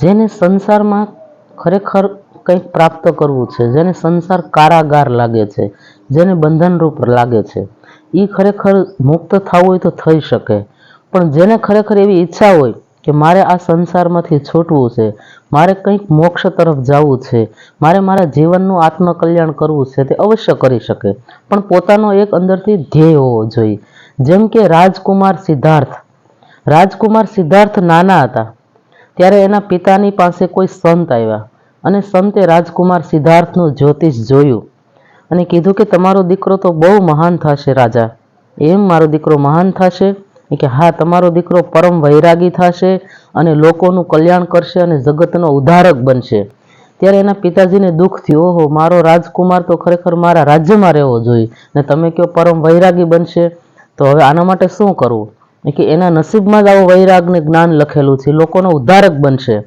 જેને સંસારમાં ખરેખર કંઈક પ્રાપ્ત કરવું છે, જેને સંસાર કારાગાર લાગે છે, જેને બંધનરૂપ લાગે છે એ ખરેખર મુક્ત થવું હોય તો થઈ શકે. પણ જેને ખરેખર એવી ઈચ્છા હોય કે મારે આ સંસારમાંથી છૂટવું છે, મારે કંઈક મોક્ષ તરફ જવું છે, મારે મારા જીવનનું આત્મકલ્યાણ કરવું છે, તે અવશ્ય કરી શકે. પણ પોતાનો એક અંદરથી ધ્યેય હોવો જોઈએ. જેમ કે રાજકુમાર સિદ્ધાર્થ. રાજકુમાર સિદ્ધાર્થ નાના હતા. ત્યારે એના પિતાની પાસે કોઈ સંત આવ્યા અને સંતે રાજકુમાર સિદ્ધાર્થનું જ્યોતિષ જોયું અને કીધું કે તમારો દીકરો તો બહુ મહાન થશે રાજા. એમ મારો દીકરો મહાન થશે? કે હા, તમારો દીકરો પરમ વૈરાગી થશે અને લોકોનું કલ્યાણ કરશે અને જગતનો ઉદ્ધારક બનશે. ત્યારે એના પિતાજીને દુઃખ થયું, ઓહો, મારો રાજકુમાર તો ખરેખર મારા રાજ્યમાં રહેવો જોઈએ ને તમે કહો પરમ વૈરાગી બનશે? તો હવે આના માટે શું કરવું કે એના નસીબમાં જ આવું વૈરાગને જ્ઞાન લખેલું છે, લોકોનો ઉદ્ધારક બનશે.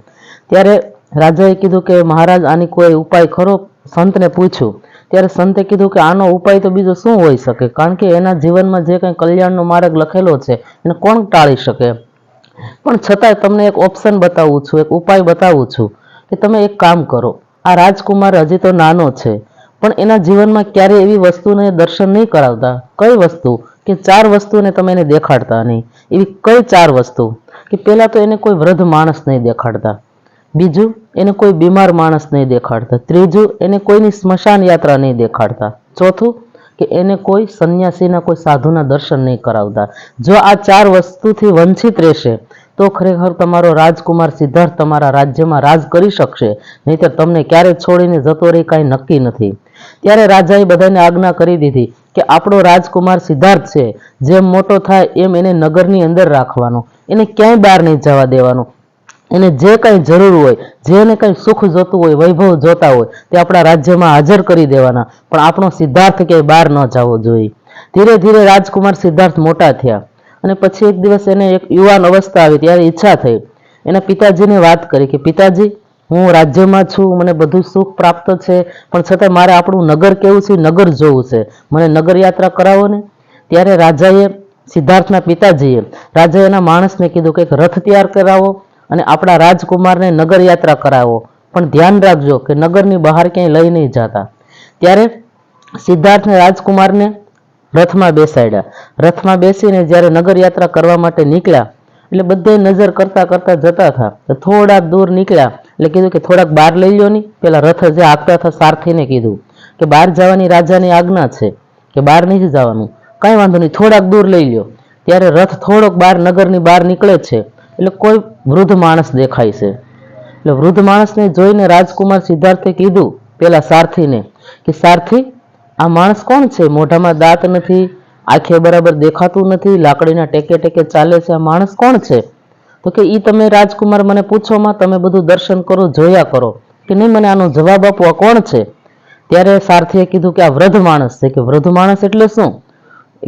ત્યારે રાજાએ કીધું કે મહારાજ આની કોઈ ઉપાય ખરો? સંતને પૂછ્યું. ત્યારે સંતે કીધું કે આનો ઉપાય તો બીજો શું હોઈ શકે? કારણ કે એના જીવનમાં જે કંઈ કલ્યાણનો માર્ગ લખેલો છે, એને કોણ ટાળી શકે? પણ છતાંય તમને એક ઓપ્શન બતાવું છું, એક ઉપાય બતાવું છું, કે તમે એક કામ કરો. આ રાજકુમાર હજી તો નાનો છે, પણ એના જીવનમાં ક્યારેય એવી વસ્તુને દર્શન નહીં કરાવતા? કઈ વસ્તુ? કે ચાર વસ્તુને તમે એને દેખાડતા નહીં. એવી કઈ ચાર વસ્તુ? કે પહેલાં તો એને કોઈ વૃદ્ધ માણસ નહીં દેખાડતા. બીજું, એને કોઈ બીમાર માણસ નહીં દેખાડતા. ત્રીજું, એને કોઈની સ્મશાન યાત્રા નહીં દેખાડતા. ચોથું, કે એને કોઈ સંન્યાસીના, કોઈ સાધુના દર્શન નહીં કરાવતા. જો આ ચાર વસ્તુથી વંચિત રહેશે, તો ખરેખર તમારો રાજકુમાર સિદ્ધાર્થ તમારા રાજ્યમાં રાજ કરી શકશે. નહીંતર તમને ક્યારે છોડીને જતો રહી કાંઈ નક્કી નથી. ત્યારે રાજાએ બધાને આજ્ઞા કરી દીધી કે આપણો રાજકુમાર સિદ્ધાર્થ છે, જેમ મોટો થાય એમ એને નગરની અંદર રાખવાનો, એને ક્યાંય બહાર નહીં જવા દેવાનો. એને જે કાંઈ જરૂર હોય, જેને કંઈ સુખ જોતું હોય, વૈભવ જોતા હોય, તે આપણા રાજ્યમાં હાજર કરી દેવાના. પણ આપણો સિદ્ધાર્થ ક્યાંય બહાર ન જવો જોઈએ. ધીરે ધીરે રાજકુમાર સિદ્ધાર્થ મોટા થયા. અને પછી એક દિવસ એને એક યુવાન અવસ્થા આવી, ત્યારે ઈચ્છા થઈ. એના પિતાજીને વાત કરી કે, પિતાજી હું રાજ્યમાં છું, મને બધું સુખ પ્રાપ્ત છે, પણ છતાં મારે આપણું નગર કેવું છે? નગર જોવું છે. મને નગર યાત્રા કરાવો ને. ત્યારે રાજાએ સિદ્ધાર્થના પિતાજીએ રાજાએ એના માણસને કીધું કે એક રથ તૈયાર કરાવો અને આપણા રાજકુમારને નગર યાત્રા કરાવો. પણ ધ્યાન રાખજો કે નગરની બહાર ક્યાંય લઈ નહીં જતા. ત્યારે સિદ્ધાર્થને રાજકુમારને રથમાં બેસાડ્યા. રથમાં બેસીને જ્યારે નગર યાત્રા કરવા માટે નીકળ્યા, એટલે બધે નજર કરતા કરતા જતા હતા. તો થોડાક દૂર નીકળ્યા. એટલે કીધું કે થોડાક બહાર લઈ લો ની. પેલા રથ જે આગતા હતા સારથીને કીધું કે બહાર જવાની રાજાની આજ્ઞા છે કે બહાર નથી જવાનું. કાંઈ વાંધો નહીં, થોડાક દૂર લઈ લ્યો. ત્યારે રથ થોડોક બહાર નગરની બહાર નીકળે છે. એટલે કોઈ વૃદ્ધ માણસ દેખાય છે. એટલે વૃદ્ધ માણસને જોઈને રાજકુમાર સિદ્ધાર્થે કીધું પેલા સારથીને કે સારથી, આ માણસ કોણ છે? મોઢામાં દાંત નથી, આંખે બરાબર દેખાતું નથી, લાકડીના ટેકે ટેકે ચાલે છે. આ માણસ કોણ છે? તો કે એ તમે રાજકુમાર મને પૂછોમાં તમે બધું દર્શન કરો, જોયા કરો. કે નહીં, મને આનો જવાબ આપવા કોણ છે? ત્યારે સારથીએ કીધું કે આ વૃદ્ધ માણસ છે. કે વૃદ્ધ માણસ એટલે શું?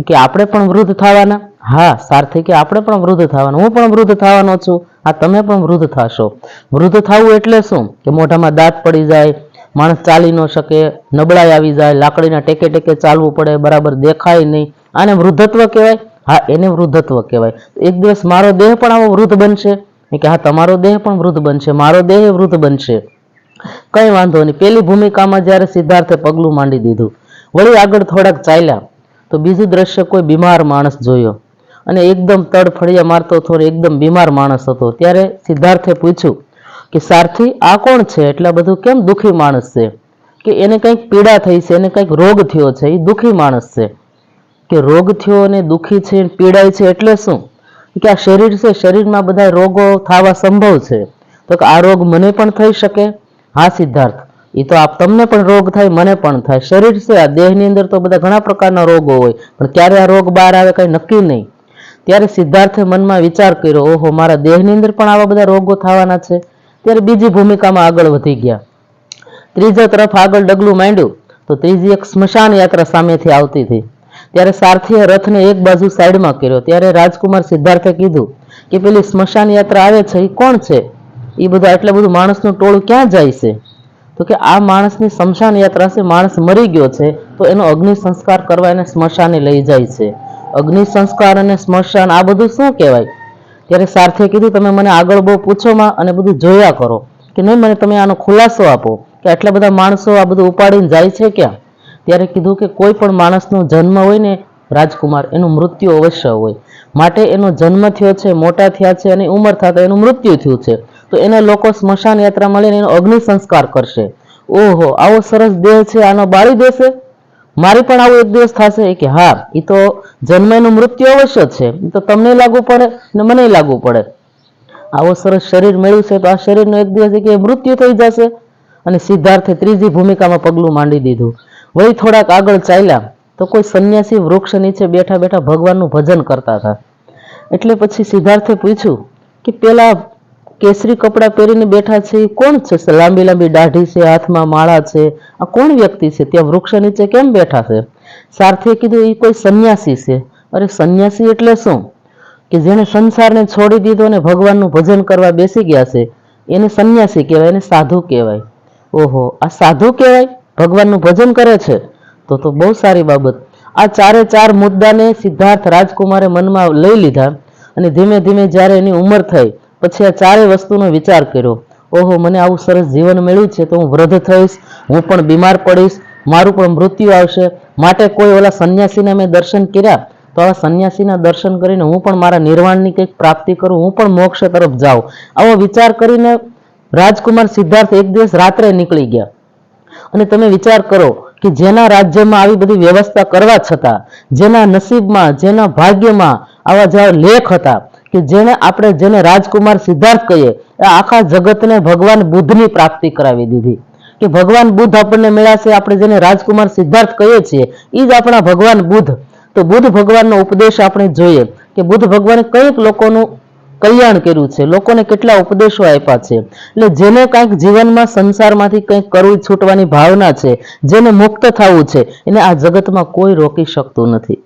કે આપણે પણ વૃદ્ધ થવાના? હા, સારથી કે આપણે પણ વૃદ્ધ થવાના. હું પણ વૃદ્ધ થવાનો છું. આ તમે પણ વૃદ્ધ થશો. વૃદ્ધ થવું એટલે શું? કે મોઢામાં દાંત પડી જાય, માણસ ચાલી ન શકે, નબળાઈ આવી જાય, લાકડીના ટેકે ટેકે ચાલવું પડે, બરાબર દેખાય નહીં. આને વૃદ્ધત્વ કહેવાય? હા, એને વૃદ્ધત્વ કહેવાય. એક દિવસ મારો દેહ પણ આવો વૃદ્ધ બનશે. કે હા, તમારો દેહ પણ વૃદ્ધ બનશે. મારો દેહ વૃદ્ધ બનશે. કઈ વાંધો નહીં. પેલી ભૂમિકામાં જ્યારે સિદ્ધાર્થે પગલું માંડી દીધું, વળી આગળ થોડાક ચાલ્યા, તો બીજું દ્રશ્ય કોઈ બીમાર માણસ જોયો. અને એકદમ તડફડિયા મારતો હતો એકદમ બીમાર માણસ હતો. ત્યારે સિદ્ધાર્થે પૂછ્યું કે, સારથી, આ કોણ છે? એટલા બધું કેમ દુઃખી માણસ છે? કે એને કંઈક પીડા થઈ છે, એને કંઈક રોગ થયો છે? એ દુઃખી માણસ છે. કે રોગ થયો અને દુઃખી છે પીડાય છે એટલે શું? કે આ શરીર છે, શરીરમાં બધા રોગો થવા સંભવ છે. તો કે આ રોગ મને પણ થઈ શકે? હા, સિદ્ધાર્થ. એ તો આપ તમને પણ રોગ થાય, મને પણ થાય. શરીર છે, આ દેહની અંદર તો બધા ઘણા પ્રકારના રોગો હોય, પણ ક્યારે આ રોગ બહાર આવે કઈ નક્કી નહીં. ત્યારે સિદ્ધાર્થે મનમાં વિચાર કર્યો, ઓહો, મારા દેહની અંદર પણ આવા બધા રોગો થવાના છે. ત્યારે બીજી ભૂમિકામાં આગળ વધી ગયા. ત્રીજા તરફ આગળ ડગલું માંડ્યું. તો ત્રીજી એક સ્મશાન યાત્રા સામેથી આવતી હતી. ત્યારે સારથીએ રથને એક બાજુ સાઈડમાં કર્યો. ત્યારે રાજકુમાર સિદ્ધાર્થે કીધું કે પેલી સ્મશાન યાત્રા આવે છે એ કોણ છે? એ બધા એટલે બધું માણસનું ટોળું ક્યાં જાય છે? તો કે આ માણસની સ્મશાન યાત્રા છે, માણસ મરી ગયો છે, તો એનો અગ્નિ સંસ્કાર કરવા એને સ્મશાને લઈ જાય છે. અગ્નિ સંસ્કાર અને સ્મશાન આ બધું શું કહેવાય? ત્યારે સારથીએ કીધું, તમે મને આગળ બહુ પૂછોમાં અને બધું જોયા કરો. કે નહીં, મને તમે આનો ખુલાસો આપો કે આટલા બધા માણસો આ બધું ઉપાડીને જાય છે ક્યાં? ત્યારે કીધું કે કોઈ પણ માણસનો જન્મ હોય ને રાજકુમાર, એનું મૃત્યુ અવશ્ય હોય. માટે એનો જન્મ થયો છે, મોટા થયા છે અને ઉંમર થતા એનું મૃત્યુ થયું છે. તો એને લોકો સ્મશાન યાત્રામાં લઈને એનો અગ્નિ સંસ્કાર કરશે. ઓહો, આવો સરસ દેહ છે, આનો બાળી દેશે? મારી પણ આવો એક દિવસ થશે. કે, હા એ તો જન્મ એનું મૃત્યુ અવશ્ય છે. એ તો તમને લાગુ પડે ને મને લાગુ પડે. આવો સરસ શરીર મળ્યું છે, તો આ શરીરનો એક દિવસ કે મૃત્યુ થઈ જશે. અને સિદ્ધાર્થે ત્રીજી ભૂમિકામાં પગલું માંડી દીધું. વળી થોડાક આગળ ચાલ્યા તો કોઈ સંન્યાસી વૃક્ષ નીચે બેઠા બેઠા ભગવાનનું ભજન કરતા હતા. એટલે પછી સિદ્ધાર્થે પૂછ્યું કે પેલા કેસરી કપડાં પહેરીને બેઠા છે એ કોણ છે? લાંબી લાંબી દાઢી છે, હાથમાં માળા છે. આ કોણ વ્યક્તિ છે? ત્યાં વૃક્ષ નીચે કેમ બેઠા છે? સારથીએ કીધું એ કોઈ સંન્યાસી છે. અરે સંન્યાસી એટલે શું? કે જેણે સંસારને છોડી દીધો અને ભગવાનનું ભજન કરવા બેસી ગયા છે. એને સંન્યાસી કહેવાય, એને સાધુ કહેવાય. ઓહો, આ સાધુ કહેવાય? ભગવાનનું ભજન કરે છે, તો તો બહુ સારી બાબત. આ ચારે ચાર મુદ્દાને સિદ્ધાર્થ રાજકુમારે મનમાં લઈ લીધા અને ધીમે ધીમે જ્યારે એની ઉંમર થઈ, પછી આ ચારે વસ્તુનો વિચાર કર્યો. ઓહો, મને આવું સરસ જીવન મળ્યું છે તો હું વૃદ્ધ થઈશ, હું પણ બીમાર પડીશ, મારું પણ મૃત્યુ આવશે. માટે કોઈ ઓલા સંન્યાસીને મેં દર્શન કર્યા, તો આવા સંન્યાસીના દર્શન કરીને હું પણ મારા નિર્વાણની કંઈક પ્રાપ્તિ કરું, હું પણ મોક્ષ તરફ જાઉં. આવો વિચાર કરીને રાજકુમાર સિદ્ધાર્થ એક દિવસ રાત્રે નીકળી ગયા. અને તમે વિચાર કરો કે જેના રાજ્યમાં આવી બધી વ્યવસ્થા કરવા છતાં, જેના નસીબમાં, જેના ભાગ્યમાં આવા જેવા લેખ હતા કે જેને આપણે જેને રાજકુમાર સિદ્ધાર્થ કહીએ, એ આખા જગતને ભગવાન બુદ્ધની પ્રાપ્તિ કરાવી દીધી. કે ભગવાન બુદ્ધ આપણને મળ્યા છે આપણે જેને રાજકુમાર સિદ્ધાર્થ કહીએ છીએ એ જ આપણા ભગવાન બુદ્ધ. તો બુદ્ધ ભગવાનનો ઉપદેશ આપણે જોઈએ કે બુદ્ધ ભગવાને કંઈક લોકોનું કલ્યાણ કર્યું છે. લોકોને કેટલા ઉપદેશો આપ્યા છે. એટલે જેને કાંઈક જીવનમાં સંસારમાંથી કંઈક કરવું છૂટવાની ભાવના છે, જેને મુક્ત થવું છે, એને આ જગતમાં કોઈ રોકી શકતું નથી.